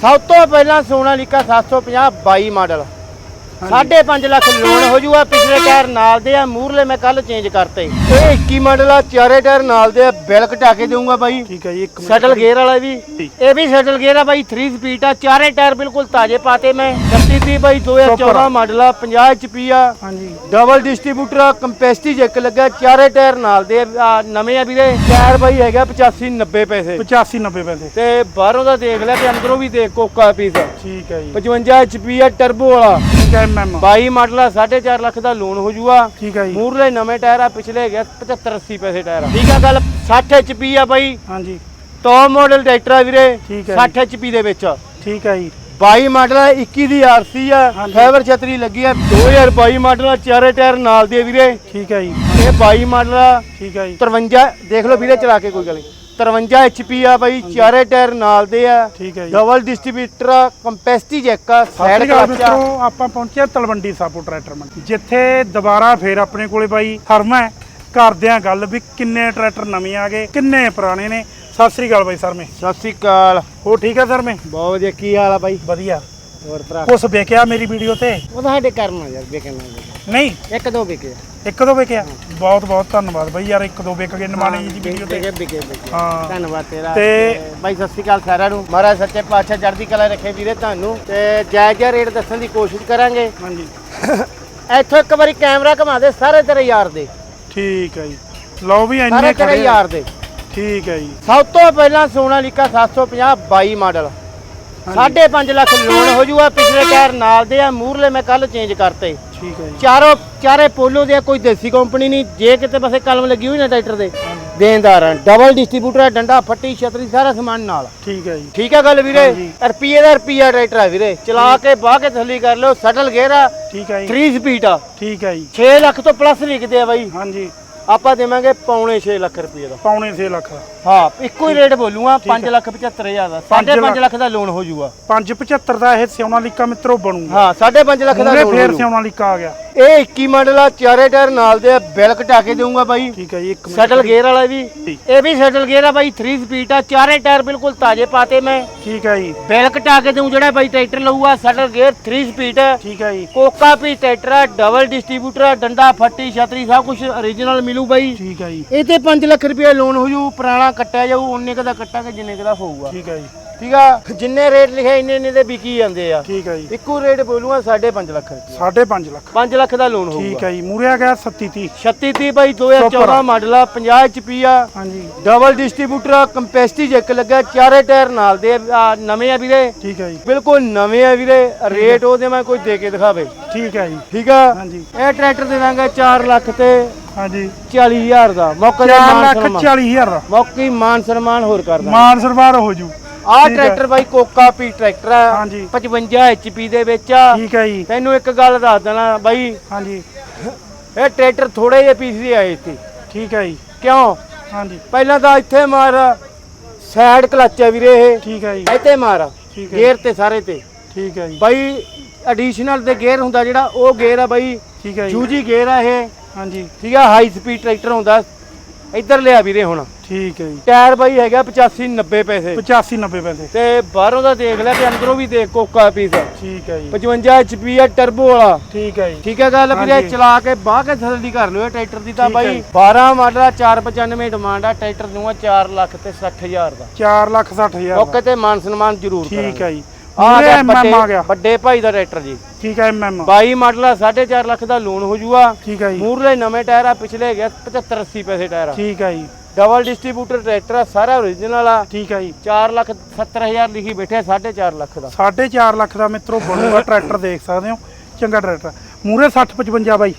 ਸਭ ਤੋਂ ਪਹਿਲਾਂ ਸੋਨਾਲੀਕਾ 750 22 ਮਾਡਲ। 5.5 ਲੱਖ ਲੋਨ ਹੋ ਜੂਗਾ ਪਿਛਲੇ ਟਾਇਰ ਨਾਲ ਦੇ ਆ ਮੂਰਲੇ ਮੈਂ ਕੱਲ ਚੇਂਜ ਕਰਤੇ। ਇਹ 21 ਮਾਡਲ ਆ ਚਾਰੇ ਟਾਇਰ ਨਾਲ ਦੇ ਆ ਬਿਲ ਕਟਾ ਕੇ ਦੇਊਂਗਾ ਬਾਈ। ਠੀਕ ਹੈ ਜੀ ਇੱਕ ਮਿੰਟ। ਸੈਟਲ ਗੇਅਰ ਵਾਲਾ ਵੀ। ਇਹ ਵੀ ਸੈਟਲ ਗੇਅਰ ਆ ਬਾਈ 3 ਸਪੀਡ ਆ ਚਾਰੇ ਟਾਇਰ ਬਿਲਕੁਲ ਤਾਜ਼ੇ ਪਾਤੇ ਮੈਂ। 36 ਦੀ ਬਾਈ 2014 ਮਾਡਲ ਆ। 50 HP ਆ। ਹਾਂਜੀ। ਡਬਲ ਡਿਸਟ੍ਰੀਬਿਊਟਰ ਆ ਕੰਪੈਸਿਟੀ ਜੈਕ ਲੱਗਾ ਚਾਰੇ ਟਾਇਰ ਨਾਲ ਦੇ ਨਵੇਂ ਆ ਵੀਰੇ। ਟਾਇਰ ਬਾਈ ਹੈਗਾ 85 90 ਪੈਸੇ। 85 90 ਪੈਸੇ। ਤੇ ਬਾਹਰੋਂ ਦਾ ਦੇਖ ਲਿਆ ਤੇ ਅੰਦਰੋਂ ਵੀ ਦੇਖ ਕੋਕਾ ਪੀਸ ਠੀਕ ਹੈ ਜੀ। 55 HP ਆ ਟਰਬੋ ਵਾਲਾ। ਠੀਕ ਹੈ ਐਮਐਮ 22 ਮਾਡਲ ਆ 4.5 ਲੱਖ ਦਾ ਲੋਨ ਹੋ ਜੂਗਾ। ਠੀਕ ਹੈ ਜੀ। ਮੂਰਲੇ ਨਵੇਂ ਟਾਇਰ ਆ ਪਿਛਲੇ ਹੈਗੇ 75 80 ਪੈਸੇ ਟਾਇਰ ਆ। ਠੀਕ ਆ ਗੱਲ 60 HP ਆ ਬਾਈ। ਹਾਂਜੀ। ਟੌਪ ਮਾਡਲ ਟਰੈਕਟਰ ਆ ਵੀਰੇ ਠੀਕ ਹੈ 60 HP ਦੇ ਵਿੱਚ। ਠੀਕ ਹੈ ਜੀ। 22 ਮਾਡਲ ਆ 21 ਦੀ ਆਰਸੀ ਆ। ਫਾਈਬਰ ਛਤਰੀ ਲੱਗੀ ਆ। 2022 ਮਾਡਲ ਆ ਚਾਰੇ ਟਾਇਰ ਨਾਲ ਦੇ ਵੀਰੇ। ਠੀਕ ਹੈ ਜੀ। ਇਹ 22 ਮਾਡਲ ਆ ਠੀਕ ਹੈ ਜੀ। 53 ਦੇਖ ਲਓ ਵੀਰੇ ਚਲਾ ਕੇ ਕੋਈ ਗੱਲ ਨਹੀਂ। 53 HP ਆ ਬਾਈ ਚਾਰੇ ਟਾਇਰ ਨਾਲ ਦੇ ਆ। ਠੀਕ ਹੈ ਜੀ। ਡਬਲ ਡਿਸਟ੍ਰੀਬਿਊਟਰ ਆ ਕੰਪੈਸਿਟੀ ਜੈਕ ਆ ਸਾਈਡ ਸ਼੍ਰੀ ਕਲਚ ਆ। ਆਪਾਂ ਪਹੁੰਚੇ ਹਾਂ ਤਲਵੰਡੀ ਸਾਪੋ ਟਰੈਕਟਰ ਮੰਡੀ ਜਿੱਥੇ ਦੁਬਾਰਾ ਫੇਰ ਆਪਣੇ ਕੋਲੇ ਬਾਈ ਫਰਮਾ ਹੈ। ਕਰਦੇ ਆ ਗੱਲ ਵੀ ਕਿੰਨੇ ਟਰੈਕਟਰ ਨਵੇਂ ਆ ਗਏ ਕਿੰਨੇ ਪੁਰਾਣੇ ਨੇ। ਸਤਿ ਸ੍ਰੀ ਅਕਾਲ ਬਾਈ ਸਰਮੇ। ਸਤਿ ਸ਼੍ਰੀ ਅਕਾਲ। ਹੋ ਠੀਕ ਹੈ ਸਰਮੇ? ਬਹੁਤ ਵਧੀਆ ਕੀ ਹਾਲ ਆ ਬਾਈ? ਵਧੀਆ। ਹੋਰ ਭਰਾ? ਕੁਛ ਵੇਖਿਆ ਮੇਰੀ ਵੀਡੀਓ ਤੇ? ਉਹ ਤਾਂ ਸਾਡੇ ਕਰਨਾ ਯਾਰ ਵੇਖਣਾ ਨਹੀਂ? ਇੱਕ ਦੋ ਵਿਕੇ। ਇੱਕ ਦੋ ਵੇਖਿਆ ਬਹੁਤ ਬਹੁਤ ਧੰਨਵਾਦ ਬਾਈ ਯਾਰ ਇੱਕ ਦੋ ਵਿਕ ਗਏ ਨਿਮਾਣੇ ਜੀ ਦੀ ਵੀਡੀਓ ਤੇ। ਵਿਕੇ ਵਿਕੇ ਵਿਕੇ। ਹਾਂ। ਧੰਨਵਾਦ ਤੇਰਾ। ਤੇ- ਬਾਈ ਸਤਿ ਸ਼੍ਰੀ ਅਕਾਲ ਸਾਰਿਆਂ ਨੂੰ। ਮਹਾਰਾਜ ਸੱਚੇ ਪਾਤਸ਼ਾਹ ਚੜ੍ਹਦੀ ਕਲਾ ਰੱਖੇ ਵੀਰੇ ਤੁਹਾਨੂੰ। ਤੇ ਜਾਇਜ਼ ਜਿਹਾ ਰੇਟ ਦੱਸਣ ਦੀ ਕੋਸ਼ਿਸ਼ ਕਰਾਂਗੇ। ਹਾਂਜੀ। ਇੱਥੋਂ ਇੱਕ ਵਾਰੀ ਕੈਮਰਾ ਘੁਮਾ ਦੇ ਸਾਰੇ ਤੇਰੇ ਯਾਰ ਦੇ। ਠੀਕ ਹੈ ਜੀ। ਲਓ ਵੀ ਸਾਰੇ ਇੰਨੇ ਤੇਰੇ ਖੜੇ ਆ। ਯਾਰ ਦੇ। ਠੀਕ ਹੈ ਜੀ। ਸਭ ਤੋਂ ਪਹਿਲਾਂ ਸੋਨਾਲੀਕਾ 750 22 ਮਾਡਲ। 5.5 ਲੱਖ ਲੋਨ ਹੋ ਜੂਗਾ ਪਿਛਲੇ ਟਾਇਰ ਨਾਲ ਦੇ ਆ ਮੂਰਲੇ ਮੈਂ ਕੱਲ ਚੇਂਜ ਕਰਤੇ। ਠੀਕ ਹੈ ਜੀ। ਚਾਰੋਂ ਚਾਰੇ ਪੋਲੋ ਦੇ ਆ, ਕੋਈ ਦੇਸੀ ਕੰਪਨੀ ਨਹੀਂ। ਜੇ ਕਿਤੇ ਪਾਸੇ ਕਲਮ ਲੱਗੀ ਹੋਈ ਨਾ ਟਰੈਕਟਰ ਦੇ ਦੇਣਦਾਰ ਆ। ਡਬਲ ਡਿਸਟ੍ਰੀਬਿਊਟਰ ਆ ਡੰਡਾ ਫੱਟੀ ਛਤਰੀ ਸਾਰਾ ਸਮਾਨ ਨਾਲ। ਠੀਕ ਹੈ ਜੀ। ਠੀਕ ਆ ਗੱਲ ਵੀਰੇ? ਹਾਂਜੀ। ਰੁਪਈਏ ਦਾ ਰੁਪਈਆ ਟਰੈਕਟਰ ਆ ਵੀਰੇ। ਚਲਾ ਕੇ ਬਾਹ ਕੇ ਥੱਲੀ ਕਰ ਲਿਓ ਸਟਲ ਗੇਅਰ ਆ। ਠੀਕ ਹੈ ਜੀ। 3 ਸਪੀਡ ਆ। ਠੀਕ ਹੈ ਜੀ। 6 ਲੱਖ ਤੋਂ ਪਲੱਸ ਵਿਕਦੇ ਆ ਬਾਈ। ਹਾਂਜੀ। ਆਪਾਂ ਦੇਵਾਂਗੇ ਪੌਣੇ 6 ਲੱਖ ਰੁਪਈਏ ਦਾ। ਪੌਣੇ 6 ਲੱਖ। ਹਾਂ ਇੱਕੋ ਹੀ ਰੇਟ ਬੋਲੂਗਾ 5 ਲੱਖ 75000 ਦਾ। ਪੰਜ 5.5 ਲੱਖ। ਦਾ ਲੋਨ ਹੋ ਜਾਊਗਾ 575 ਦਾ ਇਹ ਸਿਉਣਾ ਲੀਕਾ ਮਿੱਤਰੋ ਬਣੂਗਾ। ਹਾਂ 5.5 ਲੱਖ ਦਾ ਲੋਨ ਫੇਰ। ਸਿਉਣਾ ਲੀਕਾ ਆ ਗਿਆ। ਇਹ 21 ਮਾਡਲ ਆ ਚਾਰੇ ਟਾਇਰ ਨਾਲ ਦੇ ਆ, ਬਿਲ ਕਟਾ ਕੇ ਦੇਊਂਗਾ ਬਾਈ। ਠੀਕ ਹੈ ਜੀ ਇੱਕ ਮਿੰਟ ਸੈਟਲ ਗੇਅਰ ਵਾਲਾ ਵੀ। ਇਹ ਵੀ ਸੈਟਲ ਗੇਅਰ ਆ ਬਾਈ 3 ਸਪੀਡ ਆ ਚਾਰੇ ਟਾਇਰ ਬਿਲਕੁਲ ਤਾਜ਼ੇ ਪਾਤੇ ਮੈਂ। ਠੀਕ ਹੈ ਜੀ। ਬਿਲ ਕਟਾ ਕੇ ਦੇਊਂ ਜਿਹੜਾ ਬਾਈ ਟਰੈਕਟਰ ਲਊਗਾ ਸੈਟਲ ਗੇਅਰ 3 ਸਪੀਡ ਠੀਕ ਹੈ ਜੀ। ਕੋਕਾ ਪੀ ਟਰੈਕਟਰ ਆ ਡਬਲ ਡਿਸਟ੍ਰੀਬਿਊਟਰ ਆ ਡੰਡਾ ਫੱਟੀ ਛਤਰੀ ਸਭ ਕੁਝ origignal ਮਿਲੂ ਬਾਈ। ਠੀਕ ਹੈ ਜੀ। ਇਹ ਤੇ 5 ਲੱਖ ਰੁਪਏ ਲੋਨ ਹੋ ਜੂ ਪੁਰਾਣਾ ਕੱਟਿਆ ਜਾਊ ਉਨੇ ਕ ਦਾ ਕੱਟਾਂਗੇ ਜਿੰਨੇ ਕ ਦਾ ਹੋਊਗਾ। ਠੀਕ ਹੈ ਜੀ। ਠੀਕ ਆ? ਜਿੰਨੇ ਰੇਟ ਲਿਖਿਆ ਇੰਨੇ ਇੰਨੇ ਦੇ ਵਿਕੀ ਜਾਂਦੇ ਆ। ਠੀਕ ਹੈ ਜੀ। ਇੱਕੋ ਰੇਟ ਬੋਲੂਗਾ 5.5 ਲੱਖ ਰੁਪਏ। 5.5 ਲੱਖ। 5 ਲੱਖ ਦਾ ਲੋਨ ਠੀਕ ਹੋਊਗਾ ਹੈ ਜੀ ਮੂਰੇ ਆ ਗਿਆ 37 30 36 30 ਬਾਈ 2014 ਮਾਡਲ ਆ 50 HP ਆ। ਹਾਂਜੀ। ਡਬਲ ਡਿਸਟ੍ਰੀਬਿਊਟਰ ਆ ਕੰਪੈਸਿਟੀ ਜੈਕ ਲੱਗਾ ਚਾਰੇ ਟਾਇਰ ਨਾਲ ਦੇ ਆ, ਨਵੇਂ ਆ ਵੀਰੇ। ਠੀਕ ਹੈ ਜੀ। ਬਿਲਕੁਲ ਨਵੇਂ ਆ ਵੀਰੇ। ਰੇਟ ਉਹਦੇ ਮੈਂ ਕੋਈ ਦੇ ਕੇ ਦਿਖਾਵੇ। ਠੀਕ ਹੈ ਜੀ। ਠੀਕ ਆ? ਹਾਂਜੀ। ਇਹ ਟਰੈਕਟਰ ਦੇ ਦਾਂਗੇ 4 ਲੱਖ ਤੇ ਹਾਂਜੀ। 40000 ਦਾ। ਮੌਕੇ ਦਾ 4 ਮਾਨ ਲੱਖ ਸਨਮਾਨ। 40 ਹਜ਼ਾਰ ਦਾ। ਮੌਕੇ ਮਾਨ ਸਨਮਾਨ ਹੋਰ ਕਰਦਾ। ਮਾਨ ਸਰਵਾਰ ਹੋ ਜੂ। ਆਹ ਠੀਕ ਹੈ। ਟਰੈਕਟਰ ਬਾਈ ਕੋਕਾ ਪੀ ਟਰੈਕਟਰ ਆ। ਹਾਂਜੀ। 55 HP ਦੇ ਵਿੱਚ ਆ। ਠੀਕ ਹੈ ਜੀ। ਤੈਨੂੰ ਇੱਕ ਗੱਲ ਦੱਸ ਦੇਣਾ ਬਾਈ। ਹਾਂਜੀ। ਇਹ ਟਰੈਕਟਰ ਥੋੜੇ ਜਿਹੇ ਪੀਸ ਦੇ ਆਏ ਸੀ ਠੀਕ ਹੈ ਜੀ। ਕਿਉਂ? ਹਾਂਜੀ। ਪਹਿਲਾਂ ਤਾਂ ਇੱਥੇ ਮਾਰ। ਸਾਈਡ ਕਲੱਚ ਆ ਵੀਰੇ ਇਹ। ਠੀਕ ਹੈ ਜੀ। ਇੱਥੇ ਮਾਰ। ਠੀਕ ਹੈ ਗੇਅਰ ਤੇ ਸਾਰੇ ਤੇ। ਠੀਕ ਹੈ ਜੀ। ਬਾਈ ਐਡੀਸ਼ਨਲ ਦੇ ਗੇਅਰ ਹੁੰਦਾ ਜਿਹੜਾ ਉਹ ਗੇਅਰ ਆ ਬਾਈ। ਠੀਕ ਹੈ ਜੀ। ਜੂਜੀ ਗੇਅਰ ਆ ਇਹ। ਹਾਂਜੀ। ਠੀਕ ਆ ਹਾਈ ਸਪੀਡ ਟਰੈਕਟਰ ਹੁੰਦਾ। ਇੱਧਰ ਲਿਆ ਵੀਰੇ ਹੁਣ। ਠੀਕ ਹੈ ਜੀ। ਟਾਇਰ ਬਾਈ ਹੈਗਾ 85 90 ਪੈਸੇ। 85 90 ਪੈਸੇ। ਤੇ ਬਾਹਰੋਂ ਦਾ ਦੇਖ ਲਿਆ ਤੇ ਅੰਦਰੋਂ ਵੀ ਦੇਖ ਕੋਕਾ ਪੀਸ ਠੀਕ ਹੈ ਜੀ। 55 HP ਆ ਟਰਬੋ ਵਾਲਾ। ਠੀਕ ਹੈ ਜੀ। ਠੀਕ ਹੈ ਗੱਲ ਵੀਰੇ। ਚਲਾ ਕੇ ਬਾਹ ਕੇ ਥੱਲਦੀ ਕਰ ਲਿਓ ਟਰੈਕਟਰ ਦੀ ਤਾਂ ਬਾਈ ਜੀ। 12 ਮਾਡਲ ਆ 495 ਡਿਮਾਂਡ ਆ ਟਰੈਕਟਰ ਦੂੰਗਾ 4 ਲੱਖ ਤੇ 60000 ਦਾ। 4 ਲੱਖ 60 ਹਜ਼ਾਰ ਮੌਕੇ ਤੇ ਮਾਨ ਸਨਮਾਨ ਜ਼ਰੂਰ ਠੀਕ ਹੈ ਜੀ। ਆ ਗਿਆ ਐਮਐਮ ਆ ਗਿਆ। ਵੱਡੇ ਭਾਈ ਦਾ ਟਰੈਕਟਰ ਜੀ। ਠੀਕ ਹੈ ਐਮਐਮ 22 ਮਾਡਲ ਆ 4.5 ਲੱਖ ਦਾ ਲੋਨ ਹੋ ਜੂਗਾ। ਠੀਕ ਹੈ ਜੀ। ਮੂਰਲੇ ਨਵੇਂ ਟਾਇਰ ਆ ਪਿਛਲੇ ਹੈਗੇ 75 80 ਪੈਸੇ ਟਾਇਰ ਆ। ਠੀਕ ਹੈ ਜੀ। ਡਬਲ ਡਿਸਟ੍ਰੀਬਿਊਟਰ ਟਰੈਕਟਰ ਆ ਸਾਰਾ origignal ਆ। ਠੀਕ ਹੈ ਜੀ। 4 ਲੱਖ 70000 ਲਿਖੀ ਬੈਠੇ 4.5 ਲੱਖ ਦਾ। 4.5 ਲੱਖ ਦਾ ਮਿੱਤਰੋ ਬਣੂਗਾ ਟਰੈਕਟਰ ਦੇਖ ਸਕਦੇ ਹੋ। ਚੰਗਾ ਟਰੈਕਟਰ ਮੂਰੇ 60 55 ਬਾਈ।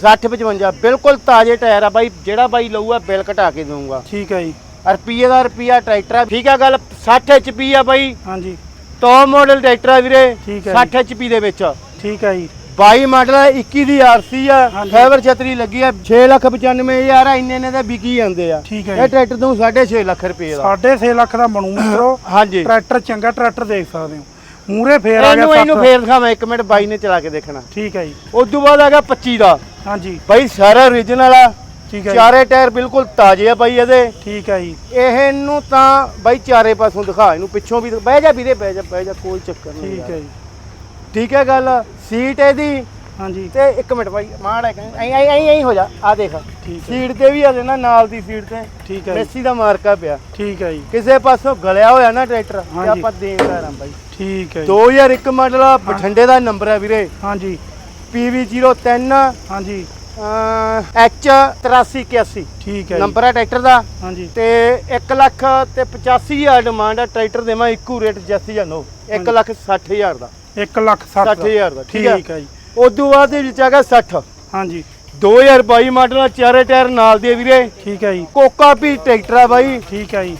60 55 ਬਿਲਕੁਲ ਤਾਜ਼ੇ ਟਾਇਰ ਆ ਬਾਈ। ਜਿਹੜਾ ਬਾਈ ਲਊਗਾ ਬਿੱਲ ਘਟਾ ਕੇ ਦਊਂਗਾ। ਠੀਕ ਹੈ ਜੀ। ਰੁਪਈਏ ਦਾ ਰੁਪਈਆ ਟਰੈਕਟਰ ਆ। ਠੀਕ ਆ ਗੱਲ 60 HP ਆ ਬਾਈ। ਹਾਂਜੀ। ਟੌਪ ਮਾਡਲ ਟਰੈਕਟਰ ਆ ਵੀਰੇ ਠੀਕ ਹੈ 60 HP ਦੇ ਵਿੱਚ। ਠੀਕ ਹੈ ਜੀ। 22 ਮਾਡਲ ਆ 21 ਦੀ ਆਰਸੀ ਆ। ਫਾਈਬਰ ਛਤਰੀ ਲੱਗੀ ਆ 6 ਲੱਖ 95000 ਆ ਇੰਨੇ ਨੇ ਤਾਂ ਵਿਕੀ ਜਾਂਦੇ ਆ। ਇਹ ਟਰੈਕਟਰ ਤੋਂ 6.5 ਲੱਖ ਰੁਪਏ ਦਾ। 6.5 ਲੱਖ ਦਾ ਬਣੂ ਮਿੱਤਰੋ ਹਾਂਜੀ। ਟਰੈਕਟਰ ਚੰਗਾ ਟਰੈਕਟਰ ਦੇਖ ਸਕਦੇ ਹੋ। ਮੂਰੇ ਫੇਰ ਆ ਇਹਨੂੰ ਗਿਆ ਇਹਨੂੰ 7 ਫੇਰ ਦਿਖਾਵਾਂ ਇੱਕ ਮਿੰਟ ਬਾਈ ਨੇ ਚਲਾ ਕੇ ਦੇਖਣਾ। ਠੀਕ ਹੈ ਜੀ। ਉਸ ਤੋਂ ਬਾਅਦ ਆ ਗਿਆ 25 ਦਾ। ਹਾਂਜੀ। ਬਾਈ ਸਾਰਾ origignal ਆ। ਠੀਕ ਹੈ ਜੀ। ਚਾਰੇ ਟਾਇਰ ਬਿਲਕੁਲ ਤਾਜ਼ੇ ਆ ਬਾਈ ਇਹਦੇ। ਠੀਕ ਹੈ ਜੀ। ਇਹਨੂੰ ਤਾਂ ਬਾਈ ਚਾਰੇ ਪਾਸੋਂ ਦਿਖਾ ਇਹਨੂੰ ਪਿੱਛੋਂ ਵੀ ਬਹਿ ਜਾ ਵੀਰੇ ਬਹਿ ਜਾ ਬਹਿ ਜਾ ਕੋਈ ਚੱਕਰ ਨਹੀਂ ਠੀਕ ਹੈ ਜੀ। ਠੀਕ ਹੈ ਗੱਲ ਸੀਟ ਇਹਦੀ। ਹਾਂਜੀ। ਤੇ ਇੱਕ ਮਿੰਟ ਬਾਈ ਮਾੜਾ ਐ ਐਂ ਐਂ ਐਂ ਐਂ ਹੋ ਜਾ ਆ ਦੇਖ। ਠੀਕ ਹੈ। ਸੀਟ ਤੇ ਵੀ ਹਲੇ ਨਾ ਨਾਲ ਦੀ ਸੀਟ ਤੇ। ਠੀਕ ਹੈ ਜੀ। ਮੈਸੀ ਦਾ ਮਾਰਕਾ ਪਿਆ। ਠੀਕ ਹੈ ਜੀ। ਕਿਸੇ ਪਾਸੋਂ ਗਲਿਆ ਹੋਇਆ ਨਾ ਟਰੈਕਟਰ ਤੇ ਹਾਂਜੀ। ਆਪਾਂ ਦੇਣਦਾਰ ਆਂ ਬਾਈ। ਠੀਕ ਹੈ ਜੀ। 2001 ਮਾਡਲ ਆ ਬਠਿੰਡੇ ਦਾ ਨੰਬਰ ਹੈ ਵੀਰੇ। ਹਾਂਜੀ। PV03 ਹਾਂਜੀ। H 8381 ਠੀਕ ਹੈ ਨੰਬਰ ਹੈ ਟਰੈਕਟਰ ਦਾ। ਹਾਂਜੀ। ਤੇ 1 ਲੱਖ ਤੇ 85000 ਡਿਮਾਂਡ ਆ ਟਰੈਕਟਰ ਦੇਵਾਂ ਇੱਕੋ ਰੇਟ ਜੈਸੀ ਜਾਂ ਨੋ 1 ਲੱਖ 60000 ਦਾ। 1 ਲੱਖ 60 60000 ਦਾ ਠੀਕ ਹੈ। ਠੀਕ ਹੈ ਜੀ। ਉਦੋਂ ਬਾਅਦ ਦੇ ਵਿੱਚ ਹੈਗਾ 60 ਹਾਂਜੀ। 2022 ਮਾਡਲ ਚਾਰੇ ਟਾਇਰ ਨਾਲ ਦੇ ਵੀਰੇ। ਠੀਕ ਹੈ ਜੀ। ਕੋਕਾ ਵੀ ਟਰੈਕਟਰ ਆ ਬਾਈ। ਠੀਕ ਹੈ ਜੀ।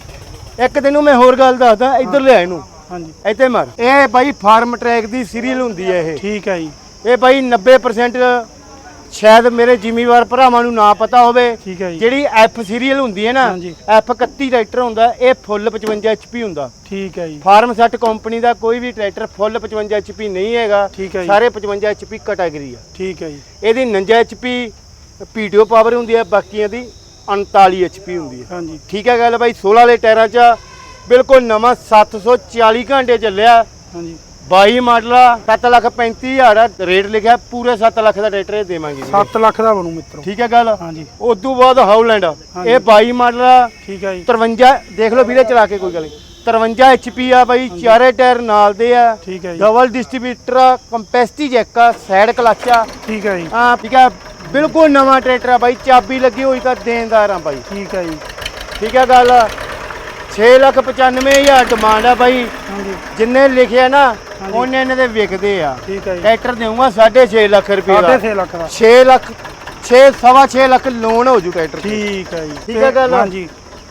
ਇੱਕ ਤੈਨੂੰ ਮੈਂ ਹੋਰ ਗੱਲ ਦੱਸਦਾ ਇੱਧਰ ਲਿਆ ਇਹਨੂੰ। ਹਾਂਜੀ। ਇੱਥੇ ਮਾਰ। ਇਹ ਬਾਈ ਫਾਰਮ ਟਰੈਕ ਦੀ ਸੀਰੀਅਲ ਹੁੰਦੀ ਹੈ ਇਹ। ਠੀਕ ਹੈ ਜੀ। ਇਹ ਬਾਈ 90% ਸ਼ਾਇਦ ਮੇਰੇ ਜ਼ਿਮੀਵਾਰ ਭਰਾਵਾਂ ਨੂੰ ਨਾ ਪਤਾ ਹੋਵੇ ਠੀਕ ਹੈ ਜੀ। ਜਿਹੜੀ ਐਫ ਸੀਰੀਅਲ ਹੁੰਦੀ ਹੈ ਨਾ ਹਾਂਜੀ। ਐਫ 31 ਟਰੈਕਟਰ ਹੁੰਦਾ ਇਹ ਫੁੱਲ 55 ਐਚਪੀ ਹੁੰਦਾ। ਠੀਕ ਹੈ ਜੀ। ਫਾਰਮ ਸੈਟ ਕੰਪਨੀ ਦਾ ਕੋਈ ਵੀ ਟਰੈਕਟਰ ਫੁੱਲ 55 ਐਚਪੀ ਨਹੀਂ ਹੈਗਾ ਠੀਕ ਹੈ ਜੀ। ਸਾਰੇ 55 ਐਚਪੀ ਕੈਟਾਗਰੀ ਆ। ਠੀਕ ਹੈ ਜੀ। ਇਹਦੀ 49 ਐਚਪੀ ਪੀਟੀਓ ਪਾਵਰ ਹੁੰਦੀ ਹੈ ਬਾਕੀਆਂ ਦੀ 39 ਐਚਪੀ ਹੁੰਦੀ ਹੈ। ਹਾਂਜੀ। ਠੀਕ ਹੈ ਗੱਲ ਬਾਈ 16 ਵਾਲੇ ਟਾਇਰਾਂ 'ਚ ਬਿਲਕੁਲ ਨਵਾਂ 740 ਘੰਟੇ ਚੱਲਿਆ। ਹਾਂਜੀ। 22 ਮਾਡਲ ਆ 7 ਲੱਖ 35 ਹਜ਼ਾਰ ਆ ਰੇਟ ਲਿਖਿਆ ਪੂਰੇ 7 ਲੱਖ ਦਾ ਟਰੈਕਟਰ ਇਹ ਦੇਵਾਂਗੇ ਵੀਰੇ। 7 ਲੱਖ ਦਾ ਬਣੂ ਮਿੱਤਰੋ। ਠੀਕ ਹੈ ਗੱਲ? ਹਾਂਜੀ। ਉਦੋਂ ਬਾਅਦ ਹਾਊਲੈਂਡ। ਇਹ 22 ਮਾਡਲ ਆ ਠੀਕ ਹੈ ਜੀ। 53 ਦੇਖ ਲਓ ਵੀਰੇ ਚਲਾ ਕੇ ਕੋਈ ਗੱਲ ਨਹੀਂ। 53 ਐਚਪੀ ਆ ਬਾਈ ਚਾਰੇ ਟਾਇਰ ਨਾਲ ਦੇ ਆ। ਠੀਕ ਹੈ ਜੀ। ਡਬਲ ਡਿਸਟ੍ਰੀਬਿਊਟਰ ਕੰਪੈਸਟੀ ਜੈਕ ਆ ਸਾਈਡ ਕਲਚ ਆ। ਠੀਕ ਹੈ ਜੀ। ਹਾਂ ਠੀਕ ਹੈ। ਬਿਲਕੁਲ ਨਵਾਂ ਟਰੈਕਟਰ ਆ ਬਾਈ ਚਾਬੀ ਲੱਗੀ ਹੋਈ ਤਾਂ ਦੇਣਦਾਰ ਆ ਬਾਈ। ਠੀਕ ਹੈ ਜੀ। ਠੀਕ ਹੈ ਗੱਲ? 6 ਲੱਖ 95 ਹਜ਼ਾਰ ਡਿਮਾਂਡ ਆ ਬਾਈ। ਹਾਂਜੀ। ਜਿੰਨੇ ਲਿਖਿਆ ਨਾ। ਉਹਨੇ ਇਹਨਾਂ ਦੇ ਵਿਕਦੇ ਆ। ਠੀਕ ਹੈ ਜੀ। ਟਰੈਕਟਰ ਦੇਊਂਗਾ 6.5 ਲੱਖ ਰੁਪਏ ਦਾ। 6.5 ਲੱਖ ਦਾ। 6 ਲੱਖ 6 ਸਵਾ 6 ਲੱਖ ਲੋਨ ਹੋ ਜੂ ਟਰੈਕਟਰ ਤੇ। ਠੀਕ ਹੈ ਜੀ। ਠੀਕ ਹੈ ਗੱਲ? ਹਾਂਜੀ।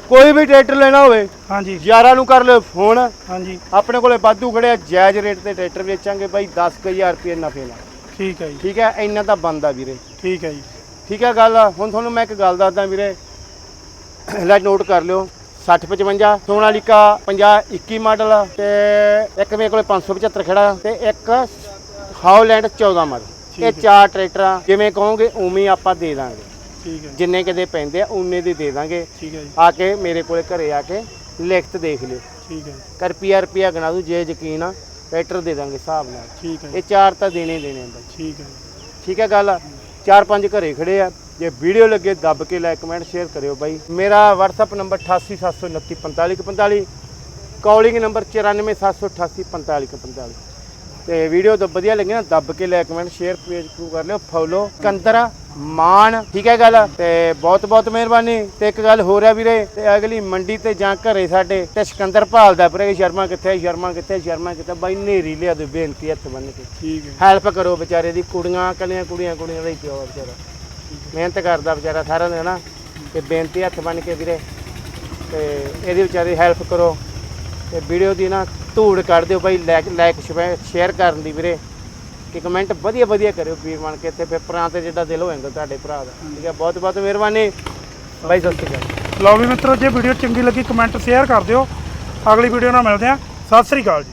ਕੋਈ ਵੀ ਟਰੈਕਟਰ ਲੈਣਾ ਹੋਵੇ ਹਾਂਜੀ। ਯਾਰਾਂ ਨੂੰ ਕਰ ਲਿਓ ਫੋਨ ਹਾਂਜੀ। ਆਪਣੇ ਕੋਲੇ ਵਾਧੂ ਖੜੇ ਆ ਜਾਇਜ਼ ਰੇਟ ਤੇ ਟਰੈਕਟਰ ਵੇਚਾਂਗੇ ਬਾਈ 10000 ਰੁਪਏ ਨਫੇ ਨਾਲ ਠੀਕ ਹੈ ਜੀ। ਠੀਕ ਹੈ ਇੰਨਾ ਤਾਂ ਬੰਦਾ ਵੀਰੇ। ਠੀਕ ਹੈ ਜੀ। ਠੀਕ ਹੈ ਗੱਲ? ਹੁਣ ਤੁਹਾਨੂੰ ਮੈਂ ਇੱਕ ਗੱਲ ਦੱਸਦਾ ਵੀਰੇ। ਲੈ ਨੋਟ ਕਰ ਲਿਓ। 60 55 ਸੋਨਾਲੀਕਾ 50 21 ਮਾਡਲ ਤੇ ਇੱਕ ਮੇਰੇ ਕੋਲੇ 575 ਖੜਾ ਤੇ ਇੱਕ ਹਾਉਲੈਂਡ 14 ਮਾਡਲ। ਇਹ ਚਾਰ ਟਰੈਕਟਰ ਜਿਵੇਂ ਕਹੋਗੇ ਉਵੇਂ ਆਪਾਂ ਦੇ ਦਾਂਗੇ। ਠੀਕ ਹੈ। ਜਿੰਨੇ ਕਿਤੇ ਪੈਂਦੇ ਆ ਉਨੇ ਦੇ ਦੇ ਦਾਂਗੇ। ਠੀਕ ਹੈ ਜੀ। ਆ ਕੇ ਮੇਰੇ ਕੋਲੇ ਘਰੇ ਆ ਕੇ ਲਿਖਤ ਦੇਖ ਲਿਓ। ਠੀਕ ਹੈ। ਜੀ ਕਰ ਰੁਪਿਆ ਗਣਾ ਦੂ ਜੇ ਯਕੀਨ ਆ ਟਰੈਕਟਰ ਦੇ ਦਾਂਗੇ ਹਿਸਾਬ ਨਾਲ। ਠੀਕ ਹੈ। ਇਹ ਚਾਰ ਤਾਂ ਦੇਣੇ ਦੇਣੇ ਆ। ਬਾਈ ਠੀਕ ਹੈ। ਠੀਕ ਹੈ ਗੱਲ ਚਾਰ ਪੰਜ ਘਰੇ ਖੜੇ ਆ। ਜੇ ਵੀਡੀਓ ਲੱਗੇ ਦੱਬ ਕੇ ਲਾਈਕ ਕਮੈਂਟ ਸ਼ੇਅਰ ਕਰਿਓ ਬਾਈ। ਮੇਰਾ WhatsApp ਨੰਬਰ 8879454545 ਕਾਲਿੰਗ ਨੰਬਰ 9478844545 ਤੇ ਵੀਡੀਓ ਤਾਂ ਵਧੀਆ ਲੱਗੀ ਨਾ ਦੱਬ ਕੇ ਲਾਈਕ ਕਮੈਂਟ ਸ਼ੇਅਰ ਪੇਜ ਕਰੂ ਕਰ ਲਿਓ ਫੋਲੋ ਕੰਦਰ ਮਾਨ ਠੀਕ ਹੈ ਗੱਲ? ਤੇ ਬਹੁਤ ਬਹੁਤ ਮਿਹਰਬਾਨੀ। ਤੇ ਇੱਕ ਗੱਲ ਹੋਰ ਹੈ ਵੀਰੇ ਤੇ ਅਗਲੀ ਮੰਡੀ ਤੇ ਜਾਂ ਘਰੇ ਸਾਡੇ ਤੇ ਸਿਕੰਦਰ ਭਾਲਦਾ ਪਰੇ ਸ਼ਰਮਾ ਕਿੱਥੇ ਸ਼ਰਮਾ ਕਿੱਥੇ ਸ਼ਰਮਾ ਕਿੱਥੇ? ਬਾਈ ਨੇਰੀ ਲਿਆ ਦੇ ਬੇਨਤੀ ਹੱਥ ਬੰਨ ਕੇ। ਠੀਕ ਹੈ। ਹੈਲਪ ਕਰੋ ਵਿਚਾਰੇ ਦੀ ਕੁੜੀਆਂ ਕੱਲੀਆਂ ਕੁੜੀਆਂ ਕੁੜੀਆਂ ਦਾ ਹੀ ਪਿਓ ਵਿਚਾਰਾ। ਮਿਹਨਤ ਕਰਦਾ ਵਿਚਾਰਾ ਸਾਰਾ ਦਿਨ ਨਾ, ਤੇ ਬੇਨਤੀ ਹੱਥ ਬੰਨ ਕੇ ਵੀਰੇ, ਤੇ ਇਹਦੀ ਵਿਚਾਰੀ ਹੈਲਪ ਕਰੋ, ਤੇ ਵੀਡੀਓ ਦੀ ਨਾ ਧੂੜ ਕੱਢ ਦਿਓ ਬਾਈ ਲਾਈਕ ਲਾਈਕ ਸ਼ੇਅਰ ਕਰਨ ਦੀ ਵੀਰੇ ਕਿ ਕਮੈਂਟ ਵਧੀਆ ਵਧੀਆ ਕਰਿਓ ਵੀਰ ਬਣ ਕੇ, ਤੇ ਪੇਪਰਾਂ ਤੇ ਜਿਹੜਾ ਦਿਲ ਹੋ ਜਾਂਦਾ ਤੁਹਾਡੇ ਭਰਾ ਦਾ। ਠੀਕ ਹੈ, ਬਹੁਤ ਬਹੁਤ ਮਿਹਰਬਾਨੀ। ਬਾਈ, ਸਤਿ ਸ਼੍ਰੀ ਅਕਾਲ। ਲਓ ਵੀ ਮਿੱਤਰੋ, ਜੇ ਵੀਡੀਓ ਚੰਗੀ ਲੱਗੀ ਕਮੈਂਟ ਸ਼ੇਅਰ ਕਰ ਦਿਓ। ਅਗਲੀ ਵੀਡੀਓ ਨਾਲ ਮਿਲਦੇ ਹਾਂ। ਸਤਿ ਸ੍ਰੀ ਅਕਾਲ ਜੀ।